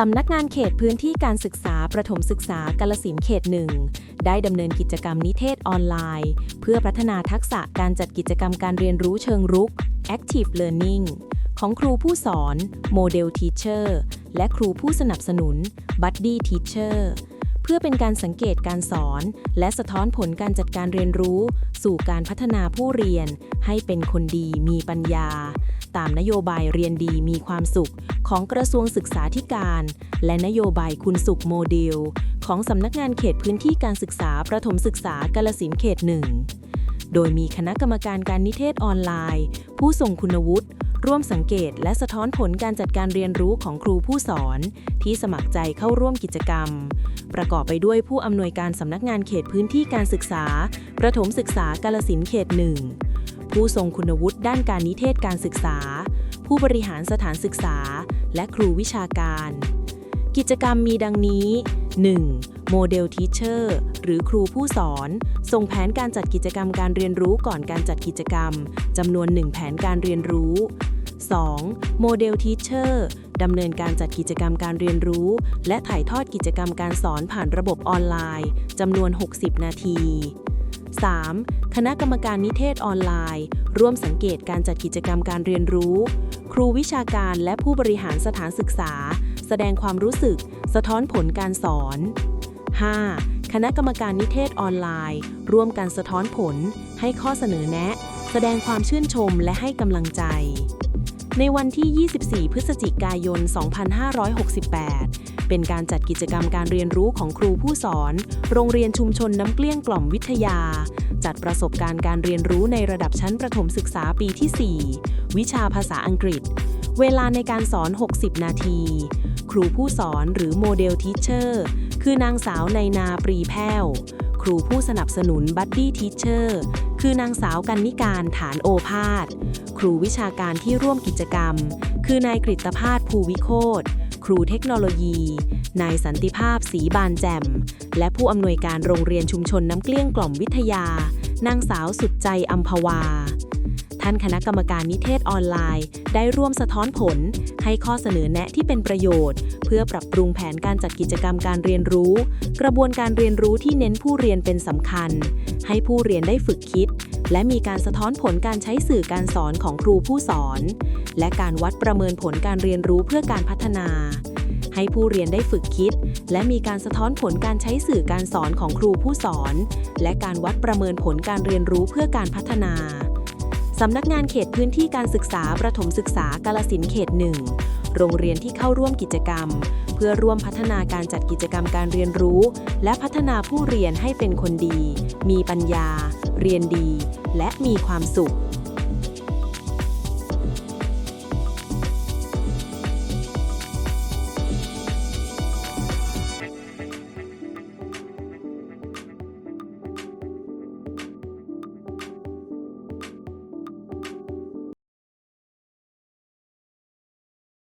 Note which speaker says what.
Speaker 1: สำนักงานเขตพื้นที่การศึกษาประถมศึกษากาลสินเขตหนึ่งได้ดำเนินกิจกรรมนิเทศออนไลน์ เพื่อพัฒนาทักษะการจัดกิจกรรมการเรียนรู้เชิงรุก Active Learning ของครูผู้สอน Model Teacher และครูผู้สนับสนุน Buddy Teacher เพื่อเป็นการสังเกตการสอน และสะท้อนผลการจัดการเรียนรู้ สู่การพัฒนาผู้เรียน ให้เป็นคนดีมีปัญญา ตามนโยบายเรียนดีมีความสุข ของกระทรวงศึกษาธิการ และนโยบายคุณสุขโมเดล ของสำนักงานเขตพื้นที่การศึกษาประถมศึกษากาลสินเขตหนึ่งโดยมีคณะกรรมการการนิเทศออนไลน์ ผู้ทรงคุณวุฒิร่วมสังเกตและสะท้อนผลการจัดการเรียนรู้ของครูผู้สอน ที่สมัครใจเข้าร่วมกิจกรรม ประกอบไปด้วยผู้อำนวยการสำนักงานเขตพื้นที่การศึกษา ประถมศึกษากาลสินเขตหนึ่งผู้ทรงคุณวุฒิด้านการนิเทศการศึกษา ผู้บริหารสถานศึกษา และครูวิชาการ กิจกรรมมีดังนี้ 1. โมเดลทีเชอร์หรือครูผู้สอน ส่งแผนการจัดกิจกรรมการเรียนรู้ก่อนการจัดกิจกรรมจำนวน 1 แผนการเรียนรู้ 2. โมเดลทีเชอร์ดำเนินการจัดกิจกรรมการเรียนรู้ และถ่ายทอดกิจกรรมการสอนผ่านระบบออนไลน์จำนวน 60 นาที 3. คณะกรรมการนิเทศออนไลน์ ร่วมสังเกตการจัดกิจกรรมการเรียนรู้ ครูวิชาการและผู้บริหารสถานศึกษา แสดงความรู้สึก สะท้อนผลการสอน 5. คณะกรรมการนิเทศออนไลน์ ร่วมกันสะท้อนผล ให้ข้อเสนอแนะ แสดงความชื่นชมและให้กำลังใจ ในวันที่ 24 พฤศจิกายน 2568 เป็นการจัดกิจกรรมการเรียนรู้ของครูผู้สอน โรงเรียนชุมชนน้ำเกลี้ยงกล่อมวิทยา จัดประสบการณ์การเรียนรู้ในระดับชั้นประถมศึกษาปีที่ 4 วิชาภาษาอังกฤษ เวลาในการสอน 60 นาที ครูผู้สอนหรือโมเดลทีเชอร์คือนางสาวในนาปรีแพ้วครูผู้สนับสนุนบัดดี้ทีเชอร์คือนางสาวกันนิการฐานโอภาส ครูวิชาการที่ร่วมกิจกรรม คือนายกฤตภาสภูวิโคต ครูเทคโนโลยี นายสันติภาพสีบานแจ่ม และผู้อำนวยการโรงเรียนชุมชนน้ำเกลี้ยงกล่อมวิทยา นางสาวสุดใจอัมพวา ท่านคณะกรรมการนิเทศออนไลน์ ได้ร่วมสะท้อนผล ให้ข้อเสนอแนะที่เป็นประโยชน์ เพื่อปรับปรุงแผนการจัดกิจกรรมการเรียนรู้ กระบวนการเรียนรู้ที่เน้นผู้เรียนเป็นสำคัญ ให้ผู้เรียนได้ฝึกคิด และมีการสะท้อนผลการใช้สื่อการสอนของครูผู้สอน และการวัดประเมินผลการเรียนรู้เพื่อการพัฒนา ให้ผู้เรียนได้ฝึกคิด และมีการสะท้อนผลการใช้สื่อการสอนของครูผู้สอน และการวัดประเมินผลการเรียนรู้เพื่อการพัฒนาสำนักงานเขตพื้นที่การศึกษาประถมศึกษากาลสินเขตหนึ่งโรงเรียนที่เข้าร่วมกิจกรรม เพื่อร่วมพัฒนาการจัดกิจกรรมการเรียนรู้ และพัฒนาผู้เรียนให้เป็นคนดี มีปัญญา เรียนดี และมีความสุข